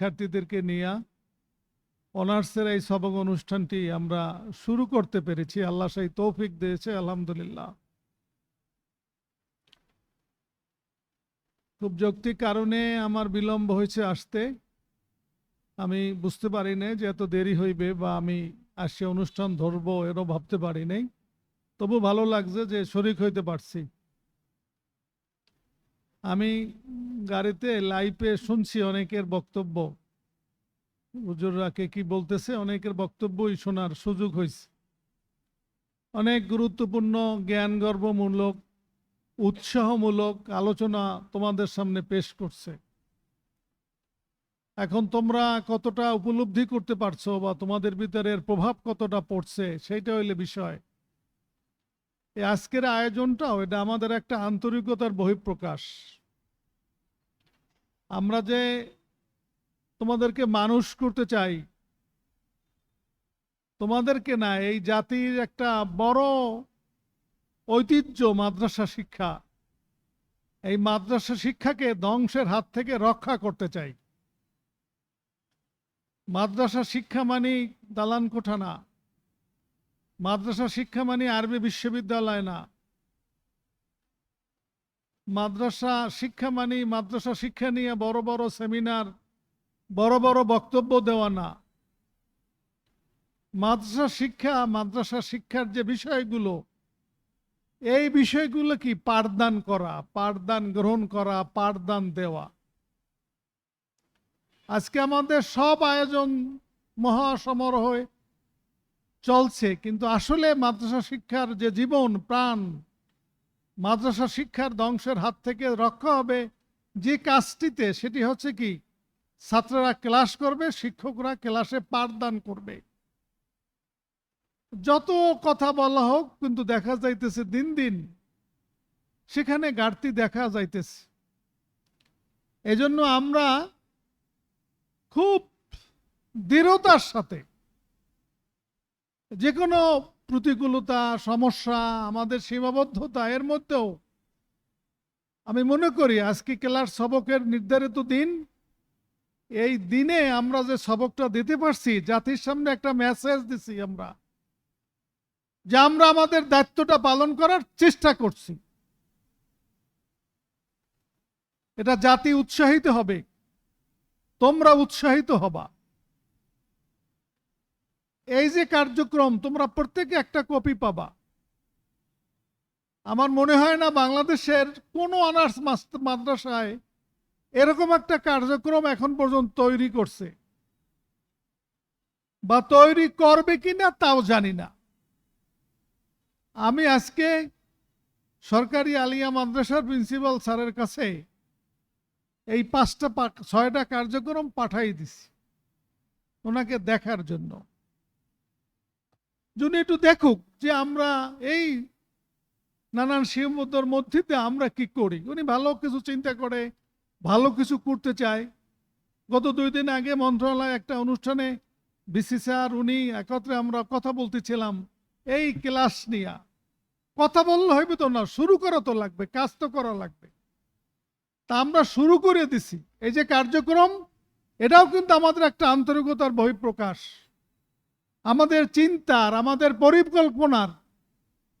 শিক্ষার্থীদেরকে নিয়ে অনার্সের এই সবক অনুষ্ঠানটি আমরা শুরু করতে পেরেছি। আল্লাহ সেই তৌফিক দিয়েছে, আলহামদুলিল্লাহ। খুব যৌক্তিক কারণে আমার বিলম্ব হয়েছে আসতে। আমি বুঝতে পারি নাই যে এত দেরি হইবে বা আমি আসে অনুষ্ঠান ধরবো এরও ভাবতে পারি নাই। তবু ভালো লাগছে যে শরিক হইতে পারছি। আমি গাড়িতে লাইভে শুনছি অনেকের বক্তব্য। হুজুররা কে বলতেছে? অনেকের বক্তব্যই শোনার সুযোগ হয়েছে অনেক গুরুত্বপূর্ণ জ্ঞান গর্বমূলক উৎসাহমূলক আলোচনা তোমাদের সামনে পেশ করছে। এখন তোমরা কতটা উপলব্ধি করতে পারছ বা তোমাদের ভিতরের প্রভাব কতটা পড়ছে, সেইটা হইলে বিষয়। এই আজকের আয়োজনটাও এটা আমাদের একটা আন্তরিকতার বহিঃপ্রকাশ। আমরা যে তোমাদেরকে মানুষ করতে চাই, তোমাদেরকে না, এই জাতির একটা বড় ঐতিহ্য মাদ্রাসা শিক্ষা, এই মাদ্রাসা শিক্ষাকে ধ্বংসের হাত থেকে রক্ষা করতে চাই। মাদ্রাসা শিক্ষা মানি দালান কোঠা না মাদ্রাসা শিক্ষা মানে আরবি বিশ্ববিদ্যালয় না। মাদ্রাসা শিক্ষা মানে মাদ্রাসা শিক্ষা নিয়ে বড় বড় সেমিনার, বড় বড় বক্তব্য দেওয়া না। মাদ্রাসা শিক্ষা, মাদ্রাসা শিক্ষার যে বিষয়গুলো, এই বিষয়গুলো কি পাঠদান করা, পাঠদান গ্রহণ করা, পাঠদান দেওয়া? আজকে আমাদের সব আয়োজন মহাসমারোহে চলছে, কিন্তু আসলে মাদ্রাসা শিক্ষার যে জীবন, প্রাণ, মাদ্রাসা শিক্ষার ধ্বংসের হাত থেকে রক্ষা হবে যে কাজটিতে, সেটি হচ্ছে কি? ছাত্ররা ক্লাস করবে, শিক্ষকরা ক্লাসে পাঠদান করবে। যত কথা বলা হোক, কিন্তু দেখা যাইতেছে দিন দিন সেখানে ঘাটতি দেখা যাইতেছে। এজন্য আমরা খুব দৃঢ়তার সাথে যে কোনো প্রতিকূলতা, সমস্যা, আমাদের সীমাবদ্ধতা, এর মধ্যেও আমি মনে করি আজকে ক্লাস সবকের নির্ধারিত দিন। এই দিনে আমরা যে সবকটা দিতে পারছি, জাতির সামনে একটা মেসেজ দিছি আমরা, যে আমরা আমাদের দায়িত্বটা পালন করার চেষ্টা করছি। এটা জাতি উৎসাহিত হবে, তোমরা উৎসাহিত হবা। এই যে কার্যক্রম, তোমরা প্রত্যেকে একটা কপি পাবা। আমার মনে হয় না বাংলাদেশের কোনো অনার্স মাদ্রাসায় এরকম একটা কার্যক্রম এখন পর্যন্ত তৈরি করছে। বা তৈরি করবে কিনা তাও জানি না। আমি আজকে সরকারি আলিয়া মাদ্রাসার প্রিন্সিপাল স্যারের কাছে এই পাঁচটা ছয়টা কার্যক্রম পাঠাই দিছি, ওনাকে দেখার জন্য। যিনি একটু দেখুক যে আমরা এই নানান সীমাবদ্ধর মধ্যে আমরা কি করি। উনি ভালো কিছু চিন্তা করে, ভালো কিছু করতে চায়। গত দুই দিন আগে মন্ত্রণালয় একটা অনুষ্ঠানে বিসি স্যার উনি একত্রে আমরা কথা বলতেছিলাম, এই ক্লাস নিয়ে। কথা বললে হইবে তো না, শুরু করা তো লাগবে, কাজ তো করা লাগবে। তা আমরা শুরু করে দিছি। এই যে কার্যক্রম, এটাও কিন্তু আমাদের একটা আন্তরিকতার বহিঃপ্রকাশ। আমাদের চিন্তার, আমাদের পরিকল্পনার।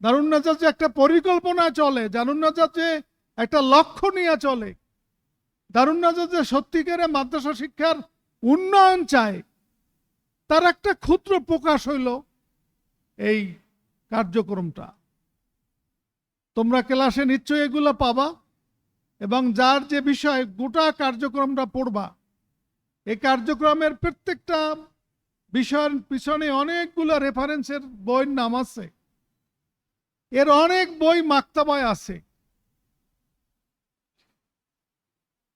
দারুণ নাজার যে একটা পরিকল্পনা চলে দারুণ নাজার যে একটা লক্ষ্য নিয়ে চলে। দারুণ নাজার যে সত্যিকারে মাদ্রাসা শিক্ষার উন্নয়ন চায়। তার একটা ক্ষুদ্র প্রকাশ হইল এই কার্যক্রমটা। তোমরা ক্লাসে নিশ্চয়ই এগুলো পাবা এবং যার যে বিষয় গোটা কার্যক্রমটা পড়বা, এই কার্যক্রমের প্রত্যেকটা বিষয়ের পিছনে অনেকগুলো রেফারেন্সের বইয়ের নাম আছে। এর অনেক বই মাক্তাবায় আছে।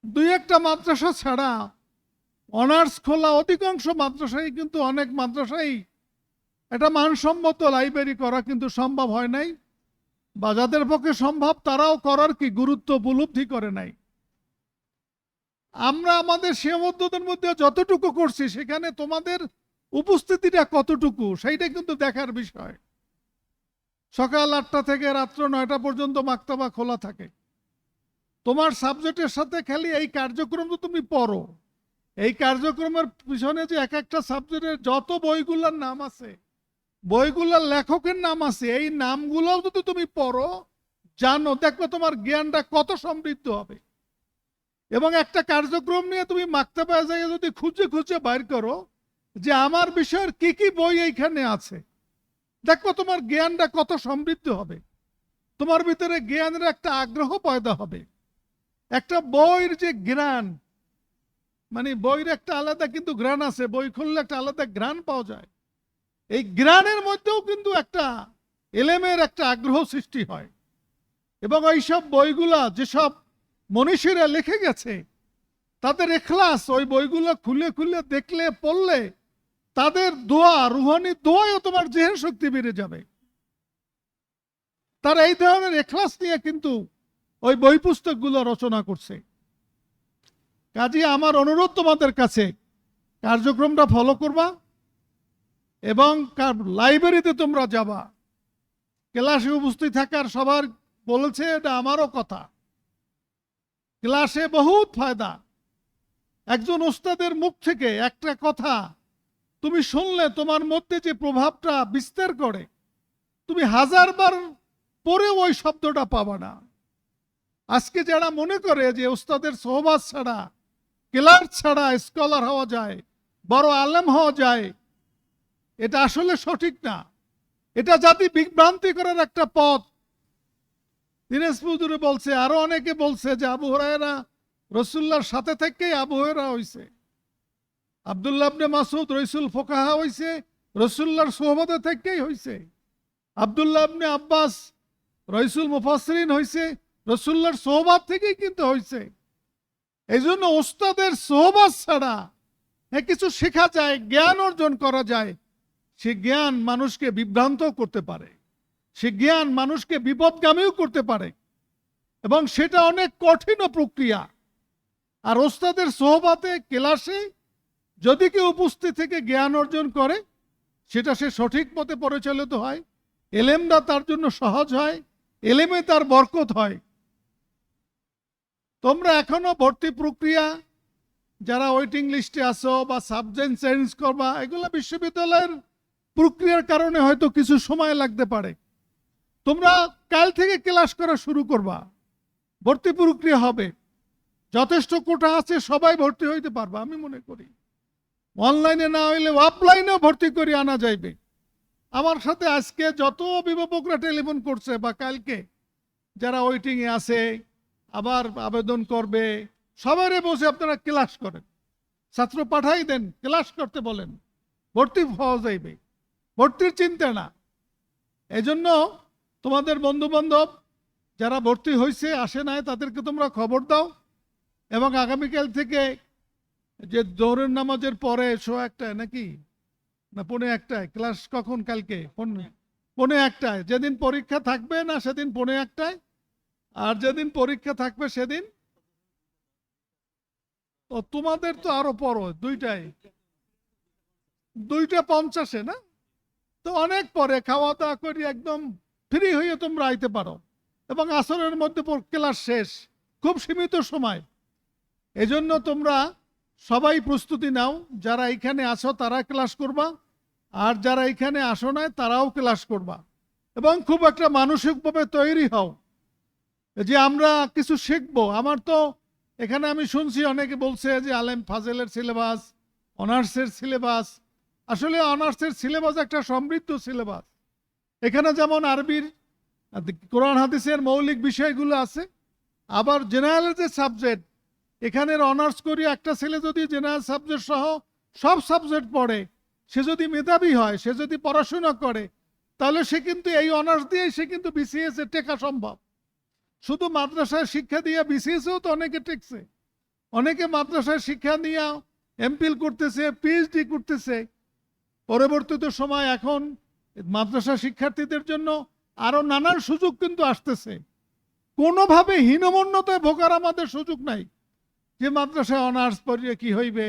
দুই একটা মাদ্রাসা ছাড়া অনার্স খোলা অধিকাংশ মাদ্রাসায় কিন্তু অনেক মাদ্রাসাই এটা মানসম্মত লাইব্রেরি করা কিন্তু সম্ভব হয় নাই বা যাদের পক্ষে সম্ভব তারাও করার কি গুরুত্ব উপলব্ধি করে নাই। আমরা আমাদের সীমাবদ্ধতার মধ্যে যতটুকু করছি সেখানে তোমাদের উপস্থিতিটা কতটুকু, সেইটা কিন্তু দেখার বিষয়। সকাল আটটা থেকে রাত্র নয়টা পর্যন্ত মাক্তাবা খোলা থাকে। তোমার সাবজেক্টের সাথে খালি এই কার্যক্রম তো তুমি পড়ো। এই কার্যক্রমের পিছনে যে এক একটা সাবজেক্টের যত বইগুলোর নাম আছে, বইগুলোর লেখকের নাম আছে, এই নামগুলোও যদি তুমি পড়ো, জানো, দেখবে তোমার জ্ঞানটা কত সমৃদ্ধ হবে। এবং একটা কার্যক্রম নিয়ে তুমি মাক্তাবা জায়গায় যদি খুঁজে খুঁজে বাইর করো যে আমার বিষয়ের কি কি বই এইখানে আছে? দেখো তোমার জ্ঞানটা কত সমৃদ্ধ হবে। তোমার ভিতরে জ্ঞানের একটা আগ্রহ পয়দা হবে। একটা বইয়ের যে জ্ঞান মানে বইয়ের একটা আলাদা কিন্তু গ্রান আছে, বই খুললে একটা আলাদা গ্রান পাওয়া যায়। এই গ্রানের মধ্যেও কিন্তু একটা এলেমের একটা আগ্রহ সৃষ্টি হয়। এবং এইসব বইগুলা যেসব মনীষীরা লিখে গেছে, তাদের এখলাস ওই বইগুলো খুলে খুলে দেখলে, পড়লে তাদের দোয়া, রুহানি দোয়াও তোমার জেহের শক্তি বেড়ে যাবে। তারা এই ধরনের এখলাস নিয়ে কিন্তু ওই বই পুস্তকগুলো রচনা করছে। কাজে, আমার অনুরোধ তোমাদের কাছে, কার্যক্রমটা ফলো করবা এবং লাইব্রেরিতে তোমরা যাবা। ক্লাসে উপস্থিত থাকার সবার বলেছে, এটা আমারও কথা। ক্লাসে বহুত ফায়দা। একজন ওস্তাদের মুখ থেকে একটা কথা তুমি শুনলে তোমার মধ্যে যে প্রভাবটা বিস্তার করে, তুমি হাজারবার পরে ওই শব্দটা পাবা না। আজকে যারা মনে করে যে ওস্তাদের সহবাস ছাড়া, ক্লার্ক ছাড়া স্কলার হওয়া যায়, বড় আলেম হওয়া যায়, এটা আসলে সঠিক না। এটা জাতি বিভ্রান্তি করার একটা পথ। দিনেশ পুজুরে বলছে, আরও অনেকে বলছে যে আবু হরাইরা রসুল্লার সাথে থেকেই আবু হরাইরা হইছে। আবদুল্লাহ মাসুদ রইসুল ফোকাহা হইছে রসুল্লার সোহবতে থেকেই হইছে। আবদুল্লাহ আবনে আব্বাস রইসুল মুফাসরিন হইছে রসুল্লার সোহবাদ থেকেই কিন্তু হইছে। এই জন্য ওস্তাদের সোহবাদ ছাড়া এ কিছু শেখা যায়, জ্ঞান অর্জন করা যায়। সে জ্ঞান মানুষকে বিভ্রান্ত করতে পারে। সে জ্ঞান মানুষকে বিপদগামীও করতে পারে। এবং সেটা অনেক কঠিন প্রক্রিয়া। আর ওস্তাদের সোহবাতে ক্লাসে যদি কেউ উপস্থিত থেকে জ্ঞান অর্জন করে, সেটা সে সঠিক পথে পরিচালিত হয়, এলেমটা তার জন্য সহজ হয়, এলেমে তার বরকত হয়। তোমরা এখনও ভর্তি প্রক্রিয়া, যারা ওয়েটিং লিস্টে আসো বা সাবজেক্ট চেঞ্জ করবা, এগুলো বিশ্ববিদ্যালয়ের প্রক্রিয়ার কারণে হয়তো কিছু সময় লাগতে পারে। তোমরা কাল থেকে ক্লাস করা শুরু করবা। ভর্তি প্রক্রিয়া হবে। যথেষ্ট কোটা আছে, সবাই ভর্তি হইতে পারবা, আমি মনে করি। অনলাইনে না হইলে অফলাইনেও ভর্তি করে আনা যাইবে। আমার সাথে আজকে যত অভিভাবকরা টেলিফোন করছে বা কালকে যারা ওয়েটিংয়ে আছে, আবার আবেদন করবে, সবারে বসে আপনারা ক্লাস করেন। ছাত্র পাঠাই দেন ক্লাস করতে বলেন। ভর্তি হওয়া যাইবে। ভর্তির চিন্তা না। এজন্য তোমাদের বন্ধু বান্ধব যারা ভর্তি হয়েছে আসে নাই, তাদেরকে তোমরা খবর দাও এবং আগামীকাল থেকে যে দৌড়ের নামাজের পরে শো একটায় নাকি? না পনে একটায়? ক্লাস কখন কালকে? পনে একটায়। যেদিন পরীক্ষা থাকবে না সেদিন পনে একটায়? আর যেদিন পরীক্ষা থাকবে সেদিন? ও তোমাদের তো আরও পরো দুইটাই দুইটা পঞ্চাশে না? তো অনেক পরে খাওয়া দাওয়া করি একদম ফ্রি হয়ে তোমরা আইতে পারো। এবং আসরের মধ্যে ক্লাস শেষ, খুব সীমিত সময়। এজন্য তোমরা সবাই প্রস্তুতি নাও, যারা এখানে আসো তারা ক্লাস করবা, আর যারা এখানে আসো নাই তারাও ক্লাস করবা। এবং খুব একটা মানসিকভাবে তৈরি হও, যে আমরা কিছু শিখব। আমার তো এখানে আমি শুনছি অনেকে বলছে যে আলেম ফাজেলের সিলেবাস, অনার্সের সিলেবাস। আসলে অনার্সের সিলেবাস একটা সমৃদ্ধ সিলেবাস। এখানে যেমন আরবির, কোরআন, হাদিসের মৌলিক বিষয়গুলো আছে, আবার জেনারেলের যে সাবজেক্ট এখানের অনার্স করি, একটা ছেলে যদি জেনারেল সাবজেক্ট সহ সব সাবজেক্ট পড়ে, সে যদি মেধাবী হয়, সে যদি পড়াশোনা করে, তাহলে সে কিন্তু এই অনার্স দিয়ে সে কিন্তু বিসিএস এ টেকা সম্ভব। শুধু মাদ্রাসায় শিক্ষা দিয়ে বিসিএসেও তো অনেকে টেকছে। অনেকে মাদ্রাসায় শিক্ষা নিয়ে এমপিল করতেছে পিএইচডি করতেছে। পরবর্তীতে সময় এখন মাদ্রাসা শিক্ষার্থীদের জন্য আরও নানান সুযোগ কিন্তু আসতেছে। কোনোভাবে হীনমন্যতায় ভোগার আমাদের সুযোগ নাই। যে মাদ্রাসায় অনার্স পড়িয়ে কি হইবে?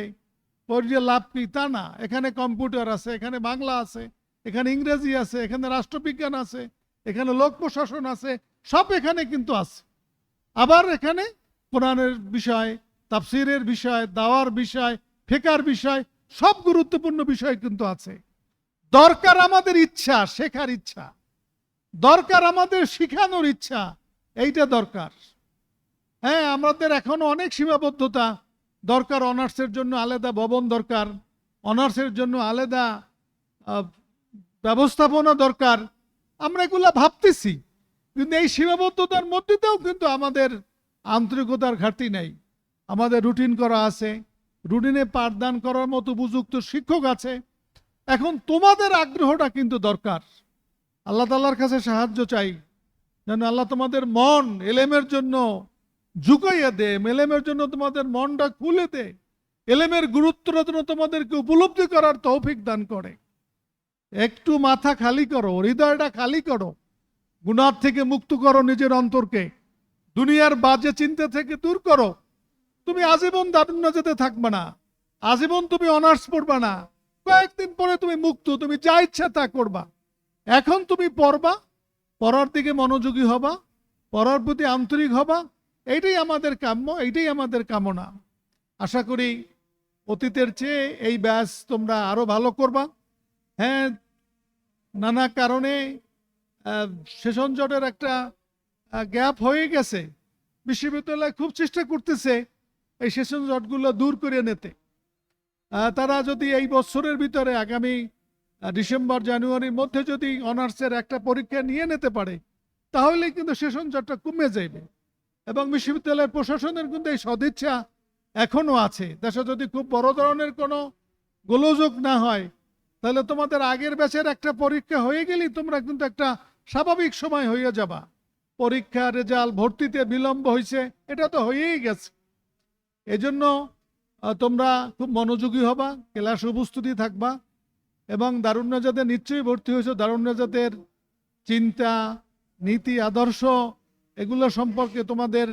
পড়িয়ে লাভ কি? তা না। এখানে কম্পিউটার আছে, এখানে বাংলা আছে, এখানে ইংরেজি আছে, এখানে রাষ্ট্রবিজ্ঞান আছে, এখানে লোক প্রশাসন আছে, সব এখানে কিন্তু আছে। আবার এখানে কোরআনের বিষয়, তাফসিরের বিষয়, দাওয়ার বিষয়, ফেকার বিষয়, সব গুরুত্বপূর্ণ বিষয় কিন্তু আছে। দরকার আমাদের ইচ্ছা, শেখার ইচ্ছা। দরকার আমাদের শিখানোর ইচ্ছা, এইটা দরকার। হ্যাঁ আমাদের এখনও অনেক সীমাবদ্ধতা। দরকার অনার্সের জন্য আলাদা ভবন দরকার অনার্সের জন্য আলাদা ব্যবস্থাপনা দরকার। আমরা এগুলা ভাবতেছি, কিন্তু এই সীমাবদ্ধতার মধ্যেতেও কিন্তু আমাদের আন্তরিকতার ঘাটতি নেই। আমাদের রুটিন করা আছে রুটিনে পাঠদান করার মতো উপযুক্ত শিক্ষক আছে। এখন তোমাদের আগ্রহটা কিন্তু দরকার। আল্লাহ তাল্লার কাছে সাহায্য চাই, যেন আল্লাহ তোমাদের মন এলেমের জন্য ঝুঁকাইয়া দে, এলেমের জন্য তোমাদের মনটা খুলে দে। এলেমের গুরুত্বটা যেন তোমাদেরকে উপলব্ধি করার তৌফিক দান করে। একটু মাথা খালি করো, হৃদয়টা খালি করো। গুনার থেকে মুক্ত করো নিজের অন্তরকে। দুনিয়ার বাজে চিন্তা থেকে দূর করো। তুমি আজীবন দারুণ্য যেতে থাকবে না। আজীবন তুমি অনার্স পড়বা না। কয়েকদিন পরে তুমি মুক্ত, তুমি যা ইচ্ছা তা করবা। এখন তুমি পড়বা, পড়ার দিকে মনোযোগী হবা, পড়ার প্রতি আন্তরিক হবা এইটাই আমাদের কাম্য, এইটাই আমাদের কামনা। আশা করি অতীতের চেয়ে এই ব্যাস তোমরা আরও ভালো করবা। হ্যাঁ নানা কারণে সেশন জটের একটা গ্যাপ হয়ে গেছে। বিশ্ববিদ্যালয় খুব চেষ্টা করতেছে এই সেশন জটগুলো দূর করে নিতে। তারা যদি এই বছরের ভিতরে আগামী ডিসেম্বর, জানুয়ারির মধ্যে যদি অনার্সের একটা পরীক্ষা নিয়ে নিতে পারে তাহলে কিন্তু সেশন জটটা কমে যাবে এবং বিশ্ববিদ্যালয়ের প্রশাসনের কিন্তু এই সদিচ্ছা এখনও আছে। দেশে যদি খুব বড় ধরনের কোনো গোলযোগ না হয়, তাহলে তোমাদের আগের ব্যাচের একটা পরীক্ষা হয়ে গেলেই তোমরা কিন্তু একটা স্বাভাবিক সময় হয়ে যাবা। পরীক্ষা রেজাল্ট, ভর্তিতে বিলম্ব হয়েছে এটা তো হয়েই গেছে। এজন্য তোমরা খুব মনোযোগী হবা, ক্লাসে উপস্থিতি থাকবা এবং দারুণ্যজাতে নিশ্চয়ই ভর্তি হয়েছে। দারুণ্যজাতের চিন্তা, নীতি, আদর্শ এগুলো সম্পর্কে তোমাদের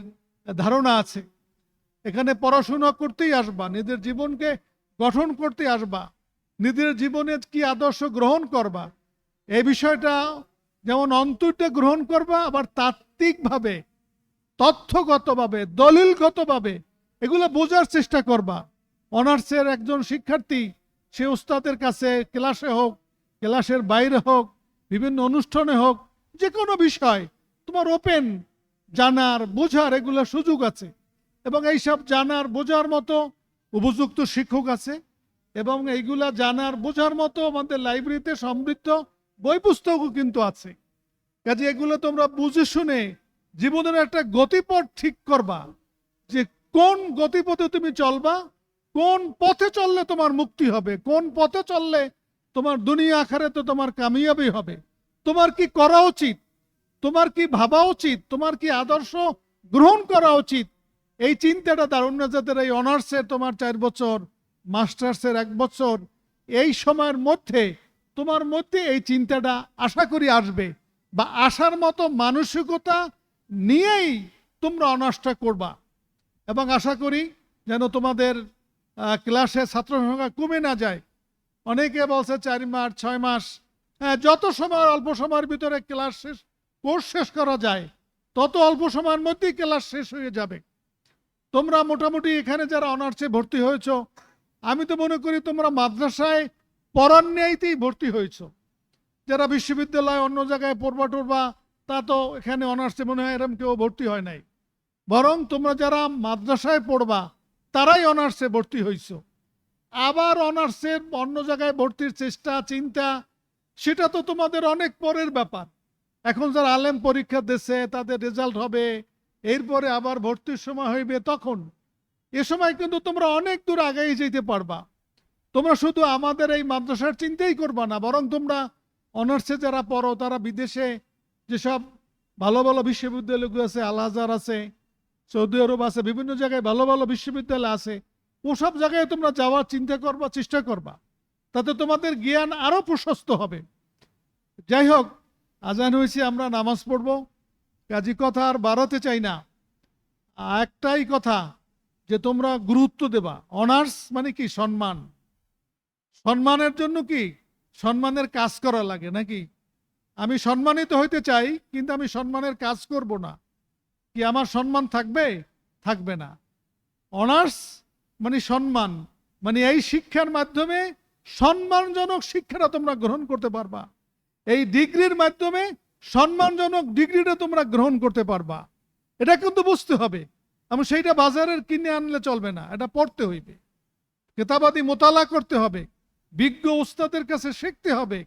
ধারণা আছে। এখানে পড়াশোনা করতেই আসবা, নিজের জীবনকে গঠন করতে আসবা, নিজের জীবনে কি আদর্শ গ্রহণ করবা, এই বিষয়টা যেমন অন্তরটা গ্রহণ করবা, আবার তাত্ত্বিকভাবে, তথ্যগতভাবে, দলিলগতভাবে, এগুলো বোঝার চেষ্টা করবা। অনার্সের একজন শিক্ষার্থী, সে উস্তাদের কাছে ক্লাসে হোক, ক্লাসের বাইরে হোক, বিভিন্ন অনুষ্ঠানে হোক যে কোনো বিষয়, তোমার ওপেন জানার, বোঝার এগুলো সুযোগ আছে। এবং এইসব জানার, বোঝার মতো উপযুক্ত শিক্ষক আছে। এবং এইগুলা জানার, বোঝার মতো আমাদের লাইব্রেরিতে সমৃদ্ধ বই পুস্তকও কিন্তু আছে। কাজে এগুলো তোমরা বুঝে শুনে জীবনের একটা গতিপথ ঠিক করবা যে কোন গতিপথে তুমি চলবা, কোন পথে চললে তোমার মুক্তি হবে, কোন পথে চললে তোমার দুনিয়া আখারে তো তোমার কামিয়াবি হবে। তোমার কি করা উচিত? তোমার কি ভাবা উচিত? তোমার কি আদর্শ গ্রহণ করা উচিত? এই চিন্তাটা তার অন্য জাতের এই অনার্সের তোমার চার বছর, মাস্টার্সের এক বছর, এই সময়ের মধ্যে তোমার মধ্যে এই চিন্তাটা আশা করি আসবে বা আসার মতো মানসিকতা নিয়েই তোমরা অনার্সটা করবা। এবং আশা করি যেন তোমাদের ক্লাসে ছাত্র সংখ্যা কমে না যায়। অনেকে বলছে চার মাস, ছয় মাস হ্যাঁ যত সময় অল্প সময়ের ভিতরে ক্লাস শেষ কোর্স শেষ করা যায়, তত অল্প সময়ের মধ্যেই ক্লাস শেষ হয়ে যাবে। তোমরা মোটামুটি এখানে যারা অনার্সে ভর্তি হয়েছ, আমি তো মনে করি তোমরা মাদ্রাসায় পড়ার ন্যায়তেই ভর্তি হয়েছো। যারা বিশ্ববিদ্যালয় অন্য জায়গায় পড়বা টড়বা, তা তো এখানে অনার্সে মনে হয় এরম কেউ ভর্তি হয় নাই। বরং তোমরা যারা মাদ্রাসায় পড়বা, তারাই অনার্সে ভর্তি হয়েছো আবার অনার্সের অন্য জায়গায় ভর্তির চেষ্টা, চিন্তা, সেটা তো তোমাদের অনেক পরের ব্যাপার। এখন যারা আলেম পরীক্ষা দিচ্ছে তাদের রেজাল্ট হবে, এরপরে আবার ভর্তির সময় হইবে তখন। এ সময় কিন্তু তোমরা অনেক দূর আগেই যেতে পারবা। তোমরা শুধু আমাদের এই মাদ্রাসার চিন্তাই করবা না, বরং তোমরা অনার্সে যারা পড়ো, তারা বিদেশে যেসব ভালো ভালো বিশ্ববিদ্যালয়গুলো আছে, আল আছে, সৌদি আরব আছে, বিভিন্ন জায়গায় ভালো ভালো বিশ্ববিদ্যালয় আছে, ওসব জায়গায় তোমরা যাওয়ার চিন্তা করবা, চেষ্টা করবা। তাতে তোমাদের জ্ঞান আরও প্রশস্ত হবে। যাই হোক আজান হয়েছে, আমরা নামাজ পড়ব। কাজী কথা আর বাড়াতে চাই না। একটাই কথা, যে তোমরা গুরুত্ব দেবা। অনার্স মানে কি? সম্মান। সম্মানের জন্য কি? সম্মানের কাজ করা লাগে নাকি? আমি সম্মানিত হইতে চাই, কিন্তু আমি সম্মানের কাজ করব না। কি আমার সম্মান থাকবে? থাকবে না। অনার্স মানে সম্মান। মানে এই শিক্ষার মাধ্যমে সম্মানজনক শিক্ষাটা তোমরা গ্রহণ করতে পারবা। এই ডিগ্রির মাধ্যমে সম্মানজনক ডিগ্রিটা তোমরা গ্রহণ করতে পারবা। এটা কিন্তু বুঝতে হবে। আমি সেইটা বাজারের কিনে আনলে চলবে না, এটা পড়তে হইবে। কেতাবাদি মোতালা করতে হবে। বিজ্ঞ উস্তাদের কাছে শিখতে হবে।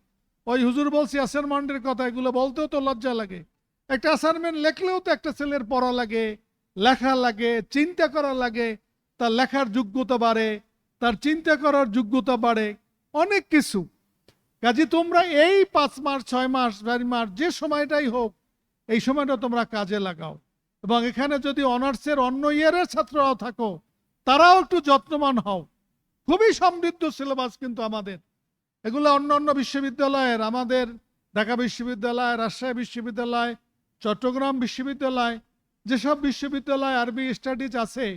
ওই হুজুর বলছি অ্যাসাইনমেন্টের কথা, এগুলো বলতেও তো লজ্জা লাগে। একটা অ্যাসাইনমেন্ট লেখলেও তো একটা ছেলের পড়া লাগে, লেখা লাগে, চিন্তা করা লাগে। তার লেখার যোগ্যতা বাড়ে, তার চিন্তা করার যোগ্যতা বাড়ে, অনেক কিছু। কাজে তোমরা এই পাঁচ মাস, ছয় মাস, চারি মাস, যে সময়টাই হোক, এই সময়টা তোমরা কাজে লাগাও। এবং এখানে যদি অনার্সের অন্য ইয়ারের ছাত্ররাও থাকো, তারাও একটু যত্নবান হও। খুবই সমৃদ্ধ সিলেবাস কিন্তু আমাদের। এগুলো অন্য অন্য বিশ্ববিদ্যালয়ের, আমাদের ঢাকা বিশ্ববিদ্যালয়, রাজশাহী বিশ্ববিদ্যালয়, চট্টগ্রাম বিশ্ববিদ্যালয়, যেসব বিশ্ববিদ্যালয় আরবি স্টাডিজ আছে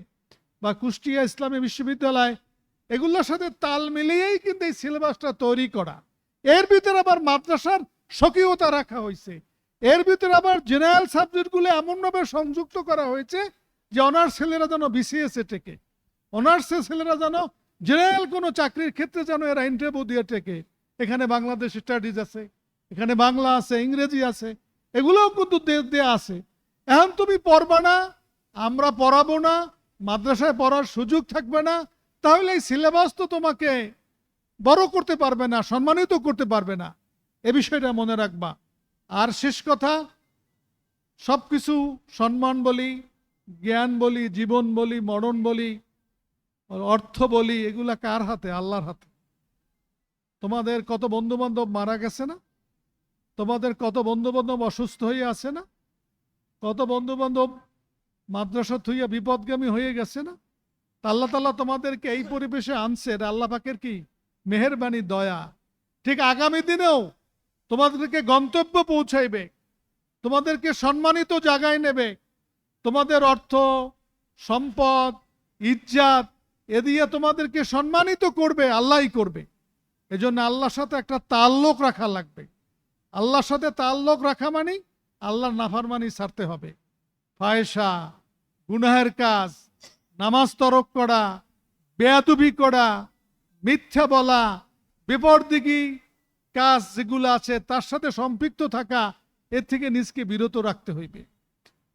বা কুষ্টিয়া ইসলামী বিশ্ববিদ্যালয়, এগুলোর সাথে তাল মিলিয়েই কিন্তু এই সিলেবাসটা তৈরি করা। এর ভিতরে আবার মাদ্রাসার স্বকীয়তা রাখা হয়েছে। এর ভিতরে আবার জেনারেল সাবজেক্টগুলো এমনভাবে সংযুক্ত করা হয়েছে যে অনার্স ছেলেরা যেন বিসিএস টেকে। অনার্সের ছেলেরা যেন জেনারেল কোনো চাকরির ক্ষেত্রে যেন এরা ইন্টারভিউ দিয়ে টেকে। এখানে বাংলাদেশ স্টাডিজ আছে, এখানে বাংলা আছে, ইংরেজি আছে, এগুলোও কিন্তু দেয়া আছে। এখন তুমি পড়বা না, আমরা পড়াবো না, মাদ্রাসায় পড়ার সুযোগ থাকবে না, তাহলে এই সিলেবাস তো তোমাকে বড় করতে পারবে না, সম্মানিত করতে পারবে না। এ বিষয়টা মনে রাখবা। আর শেষ কথা সব কিছু সম্মান বলি, জ্ঞান বলি, জীবন বলি, মরণ বলি, অর্থ বলি, এগুলা কার হাতে? আল্লাহর হাতে। তোমাদের কত বন্ধু বান্ধব মারা গেছে না? তোমাদের কত বন্ধু বান্ধব অসুস্থ হয়ে আছে না? কত বন্ধু বান্ধব মাদ্রাসা থুইয়া বিপদগামী হয়ে গেছে না? আল্লাহ তাল্লাহ তোমাদেরকে এই পরিবেশে আনছে আল্লাহ পাকের কি? মেহেরবানি দয়া। ঠিক আগামী দিনেও তোমাদেরকে গন্তব্য পৌঁছাইবে। তোমাদেরকে সম্মানিত জায়গায় নেবে। তোমাদের অর্থ, সম্পদ, ইজ্জাত এ দিয়ে তোমাদেরকে সম্মানিত করবে, আল্লাহই করবে। এজন্য আল্লাহর সাথে একটা তাল্লুক রাখা লাগবে। আল্লাহর সাথে তাল্লুক রাখা মানে আল্লাহর নাফারমানি ছাড়তে হবে। ফায়সা, গুনাহের কাজ, নামাজ তরক করা বেয়াতুবি করা মিথ্যা বলা, বিপরদিগি কাজ যেগুলো আছে, তার সাথে সম্পৃক্ত থাকা, এর থেকে নিজকে বিরত রাখতে হইবে।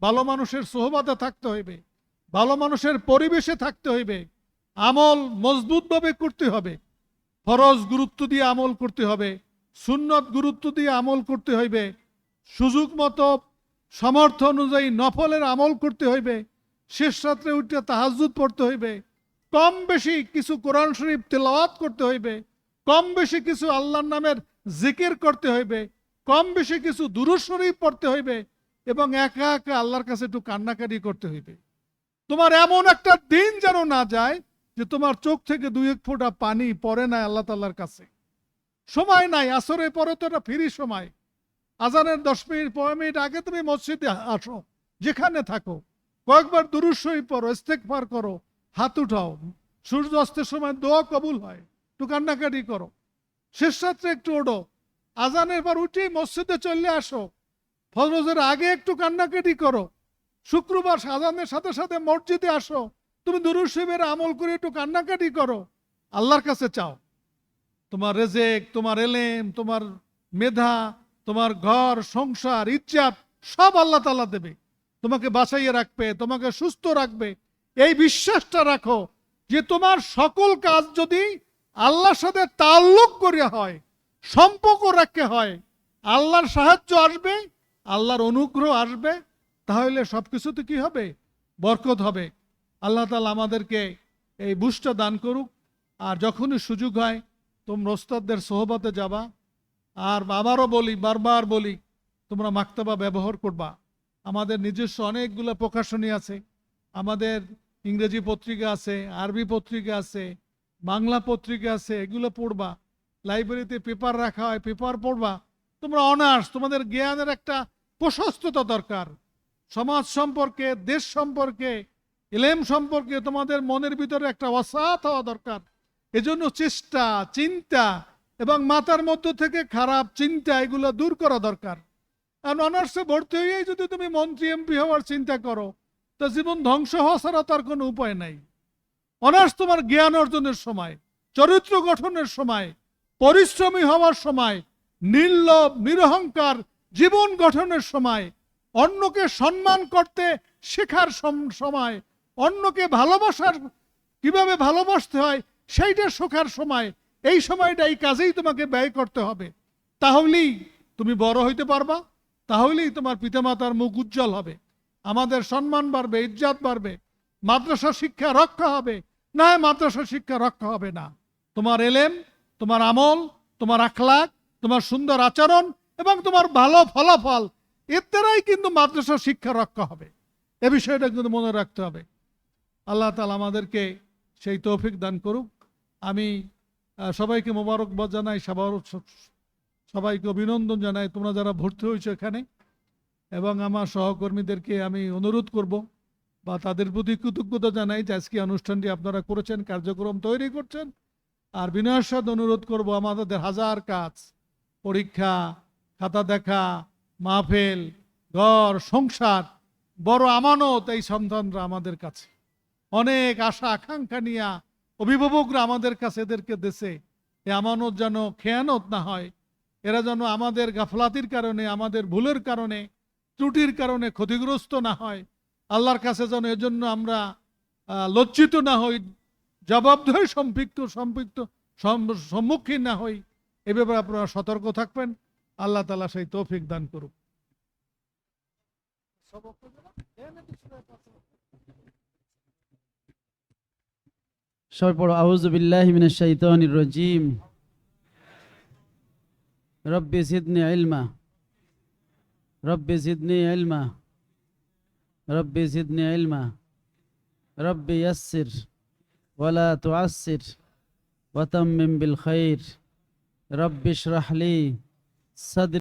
ভালো মানুষের সোহবাতে থাকতে হইবে। ভালো মানুষের পরিবেশে থাকতে হইবে। আমল মজবুতভাবে করতে হবে। ফরজ গুরুত্ব দিয়ে আমল করতে হবে। সুন্নত গুরুত্ব দিয়ে আমল করতে হইবে। সুযোগ মতো সামর্থ্য অনুযায়ী নফলের আমল করতে হইবে। শেষ রাত্রে উঠে তাহাজুদ পড়তে হইবে। কম বেশি কিছু কোরআন শরীফ তেলাওয়াত করতে হইবে, কম বেশি কিছু আল্লাহর নামের জিকির করতে হইবে, কম বেশি কিছু শরীফ পড়তে হইবে এবং একা একা আল্লাহর কাছে একটু কান্নাকাটি করতে হইবে। তোমার এমন একটা দিন যেন না যায় যে তোমার চোখ থেকে দুই এক ফোঁটা পানি পড়ে নাই আল্লাহ তাল্লাহর কাছে। সময় নাই, আসরের পরে তো এটা ফ্রি সময়। আজানের দশ মিনিট, পনেরো মিনিট আগে তুমি মসজিদে আসো, যেখানে থাকো। কয়েকবার দুরুসই পড়ো ইস্তেকফার করো হাত উঠাও। সূর্য অস্তের সময় দোয়া কবুল হয়। একটু কান্নাকাটি করো। শেষ রাত্রে একটু ওঠো। আজানের পর উঠেই মসজিদে চলে আসো। ফজরের আগে একটু কান্নাকাটি করো। শুক্রবার আজানের সাথে সাথে মসজিদে আসো। তুমি দুরুসিবের আমল করে একটু কান্নাকাটি করো। আল্লাহর কাছে চাও। তোমার রেজেক, তোমার এলেম, তোমার মেধা, তোমার ঘর, সংসার, ইজ্জাত সব আল্লাহ তালা দেবে। তোমাকে বাঁচাইয়ে রাখবে, তোমাকে সুস্থ রাখবে। এই বিশ্বাসটা রাখো যে তোমার সকল কাজ যদি আল্লাহর সাথে তাল্লুক করে হয়, সম্পর্ক রাখতে হয়, আল্লাহর সাহায্য আসবে, আল্লাহর অনুগ্রহ আসবে, তাহলে সব কিছুতে কি হবে? বরকত হবে। আল্লাহ তালা আমাদেরকে এই বুঝটা দান করুক। আর যখনই সুযোগ হয়, তোমরা ওস্তাদদের সোহবতে যাবা। আর আবারও বলি, বারবার বলি, তোমরা মাক্তাবা ব্যবহার করবা। আমাদের নিজস্ব অনেকগুলো প্রকাশনী আছে। আমাদের ইংরেজি পত্রিকা আছে, আরবি পত্রিকা আছে, বাংলা পত্রিকা আছে, এগুলো পড়বা। লাইব্রেরিতে পেপার রাখা হয়, পেপার পড়বা। তোমরা অনার্স, তোমাদের জ্ঞানের একটা প্রশস্ততা দরকার। সমাজ সম্পর্কে, দেশ সম্পর্কে, এলেম সম্পর্কে তোমাদের মনের ভিতরে একটা অসাত হওয়া দরকার। এজন্য চেষ্টা, চিন্তা এবং মাথার মধ্য থেকে খারাপ চিন্তা এগুলো দূর করা দরকার। আর অনার্সে ভর্তি হয়েই যদি তুমি মন্ত্রী, এমপি হওয়ার চিন্তা করো তো জীবন ধ্বংস হওয়া ছাড়া তার কোনো উপায় নাই। অনার্স তোমার জ্ঞান অর্জনের সময়, চরিত্র গঠনের সময়, পরিশ্রমী হওয়ার সময়, নির্লভ, নিরহংকার জীবন গঠনের সময়, অন্যকে সম্মান করতে শেখার সম- সময়, অন্যকে ভালোবাসার, কীভাবে ভালোবাসতে হয় সেইটা শেখার সময়, এই সময়টা এই কাজেই তোমাকে ব্যয় করতে হবে। তাহলেই তুমি বড় হইতে পারবা, তাহলেই তোমার পিতামাতার মুখ উজ্জ্বল হবে। আমাদের সম্মান বাড়বে, ইজ্জাত বাড়বে, মাদ্রাসা শিক্ষা রক্ষা হবে। না মাদ্রাসা শিক্ষা রক্ষা হবে না। তোমার এলেম, তোমার আমল, তোমার আখলাক, তোমার সুন্দর আচরণ এবং তোমার ভালো ফলাফল, এর দ্বারাই কিন্তু মাদ্রাসা শিক্ষা রক্ষা হবে। এ বিষয়টা কিন্তু মনে রাখতে হবে। আল্লাহ তালা আমাদেরকে সেই তৌফিক দান করুক। আমি সবাইকে মোবারকবাদ জানাই, সবার- সবাইকে অভিনন্দন জানাই। তোমরা যারা ভর্তি হয়েছো এখানে এবং আমার সহকর্মীদেরকে আমি অনুরোধ করব বা তাদের প্রতি কৃতজ্ঞতা জানাই যে আজকে অনুষ্ঠানটি আপনারা করেছেন, কার্যক্রম তৈরি করছেন। আর বিনয়ের সাথে অনুরোধ করব আমাদের হাজার কাজ, পরীক্ষা, খাতা দেখা, মাহফেল, ঘর, সংসার, বড় আমানত এই সন্তানরা আমাদের কাছে। অনেক আশা, আকাঙ্ক্ষা নিয়ে অভিভাবকরা আমাদের কাছে এদেরকে দেশে এ আমানত যেন খেয়ানত না হয়, এরা যেন আমাদের গাফলাতির কারণে, আমাদের ভুলের কারণে ত্রুটির কারণে ক্ষতিগ্রস্ত না হয়। আল্লাহর কাছে যেন এজন্য আমরা লজ্জিত না হই, জবাবদেহ সম্পৃক্ত সম্পৃক্ত সম্মুখীন না হই, এ ব্যাপারে আপনারা সতর্ক থাকবেন। আল্লাহ তালা সেই তৌফিক দান করুক। সবাই পড়ো, আউযু বিল্লাহি মিনাশ শাইতানির ইলমা। রব্বি জিদনি ইলমা রব্বি জিদনি ইলমা রব্বি ইয়াসসির ওয়ালা তুআসসির ওয়াতাম্মিম বিল খাইর রব্বি ইশরাহ লি সাদরি